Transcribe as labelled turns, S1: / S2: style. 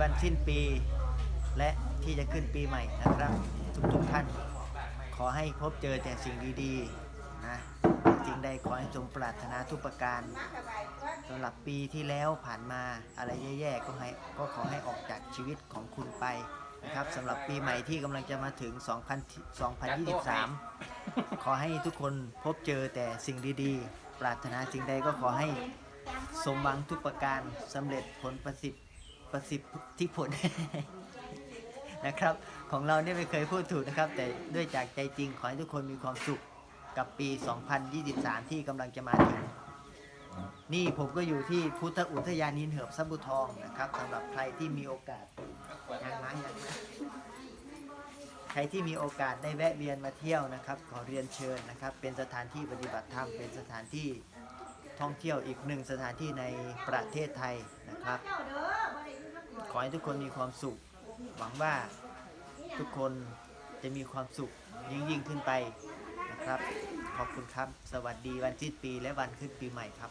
S1: วันสิ้นปี และที่จะขึ้นปีใหม่นะครับ ทุกๆท่าน ขอให้พบเจอแต่สิ่งดีๆนะสิ่งใดขอให้สมปรารถนาทุกประการสำหรับปีที่แล้วผ่านมาอะไรแย่ๆก็ให้ก็ขอให้ออกจากชีวิตของคุณไปนะครับสำหรับปีใหม่ที่กำลังจะมาถึง 2000 2023 ขอให้ทุกคนพบเจอแต่สิ่งดีๆ ปรารถนาสิ่งใดก็ขอให้สมหวังทุกประการสำเร็จผลประสิทธิ์ ประสิทธิผล นะครับ ของเราเนี่ยไม่เคยพูดถูกนะครับ แต่ด้วยจากใจจริงขอให้ทุกคนมีความสุขกับปี 2023 ที่กำลังจะมาถึง นี่ผมก็อยู่ที่พุทธอุทยานินเหิบซับุทองนะครับสำหรับใครที่มีโอกาสยังไงยังไงใครที่มีโอกาสได้แวะเวียนมาเที่ยวนะครับ ขอเรียนเชิญนะครับ เป็นสถานที่ปฏิบัติธรรมเป็นสถานที่ท่องเที่ยวอีกหนึ่งสถานที่ในประเทศไทยนะครับ ขอให้ทุกคนมีความสุข หวังว่าทุกคนจะมีความสุขยิ่งยิ่งขึ้นไปนะครับ ขอบคุณครับ สวัสดีวันสิ้นปีและวันขึ้นปีใหม่ครับ